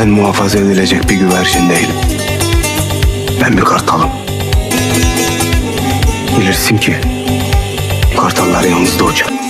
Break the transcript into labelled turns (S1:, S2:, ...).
S1: Ben muhafaza edilecek bir güvercin değilim. Ben bir kartalım. Bilirsin ki kartallar yalnızda uçar.